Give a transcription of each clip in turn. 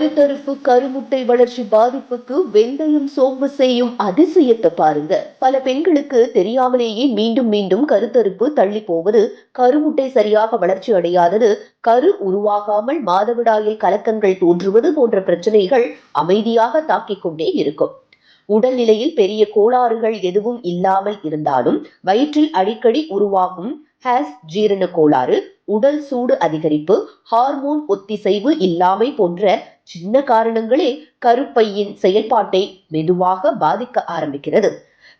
கருத்தரிப்பு கருமுட்டை வளர்ச்சி பாதிப்புக்கு வெந்தயம் சோம்பு செய்யும் அதிசயத்தை பாருங்க. பல பெண்களுக்கு தெரியாமலேயே மீண்டும் மீண்டும் கருத்தரிப்பு தள்ளி போவது கருமுட்டை சரியாக வளர்ச்சி அடையாதது கரு உருவாகாமல் மாதவிடாயில் கலக்கங்கள் தோன்றுவது போன்ற பிரச்சனைகள் அமைதியாக தாக்கிக் கொண்டே இருக்கும். உடல்நிலையில் பெரிய கோளாறுகள் எதுவும் இல்லாமல் இருந்தாலும் வயிற்றில் அடிக்கடி உருவாகும் ஹேஸ் ஜீரண கோளாறு உடல் சூடு அதிகரிப்பு ஹார்மோன் ஒத்திசைவு இல்லாமை போன்ற சின்ன காரணங்களே கருப்பையின் செயல்பாட்டை மெதுவாக பாதிக்க ஆரம்பிக்கிறது.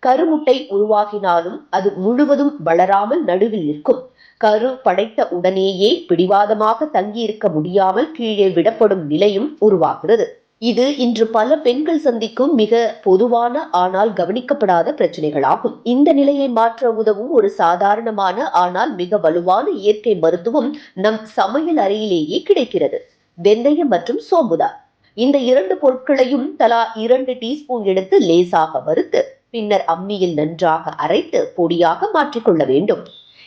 கருமுட்டை உருவாகினாலும் அது முழுவதும் வளராமல் நடுவில் நிற்கும். கரு படைத்த உடனேயே பிடிவாதமாக தங்கியிருக்க முடியாமல் கீழே விடப்படும் நிலையும் உருவாகிறது. இது இன்று பல பெண்கள் சந்திக்கும் மிக பொதுவான ஆனால் கவனிக்கப்படாத பிரச்சனைகளாகும். இந்த நிலையை மாற்ற உதவும் ஒரு சாதாரணமான ஆனால் மிக வலுவான இயற்கை மருத்துவம் நம் சமையல் அறையிலேயே கிடைக்கிறது. வெந்தயம் மற்றும் சோம்புதான் இந்த இரண்டு பொருட்களையும் தலா இரண்டு டீஸ்பூன் எடுத்து லேசாக வறுத்து பின்னர் அம்மியில் நன்றாக அரைத்து பொடியாக மாற்றிக்கொள்ள வேண்டும்.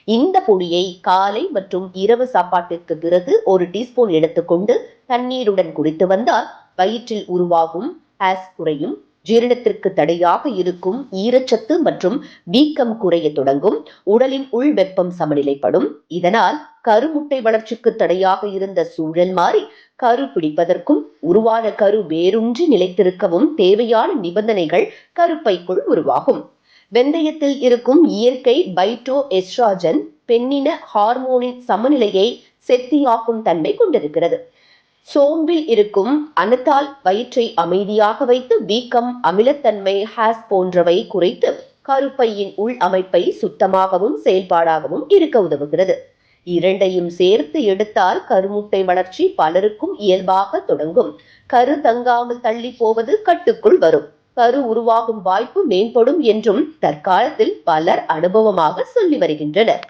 இந்த பொடியை காலை மற்றும் இரவு சாப்பாட்டிற்கு பிறகு ஒரு டீஸ்பூன் எடுத்துக்கொண்டு தண்ணீருடன் குடித்து வந்தால் வயிற்றில் உருவாகும் ஆஸ் குறையும். ஜீரணத்திற்கு தடையாக இருக்கும் ஈரச்சத்து மற்றும் வீக்கம் குறைய தொடங்கும். உடலின் உள் வெப்பம் சமநிலைப்படும். இதனால் கருமுட்டை வளர்ச்சிக்கு தடையாக இருந்த சூழல் மாறி கரு பிடிப்பதற்கும் உருவான கரு வேரூன்றி நிலைத்திருக்கவும் தேவையான நிபந்தனைகள் கருப்பைக்குள் உருவாகும். வெந்தயத்தில் இருக்கும் இயற்கை பைட்டோ எஸ்ட்ராஜன் பெண்ணின ஹார்மோனின் சமநிலையை செத்தியாக்கும் தன்மை கொண்டிருக்கிறது. சோம்பில் இருக்கும் அனத்தால் வயிற்றை அமைதியாக வைத்து வீக்கம் அமிலத்தன்மை ஹாஸ் போன்றவை குறைத்து கருப்பையின் உள் அமைப்பை சுத்தமாகவும் செயல்பாடாகவும் இருக்க உதவுகிறது. இரண்டையும் சேர்த்து எடுத்தால் கருமுட்டை வளர்ச்சி பலருக்கும் இயல்பாக தொடங்கும். கரு தங்காமல் தள்ளி போவது கட்டுக்குள் வரும். கரு உருவாகும் வாய்ப்பு மேம்படும் என்றும் தற்காலத்தில் பலர் அனுபவமாக சொல்லி வருகின்றனர்.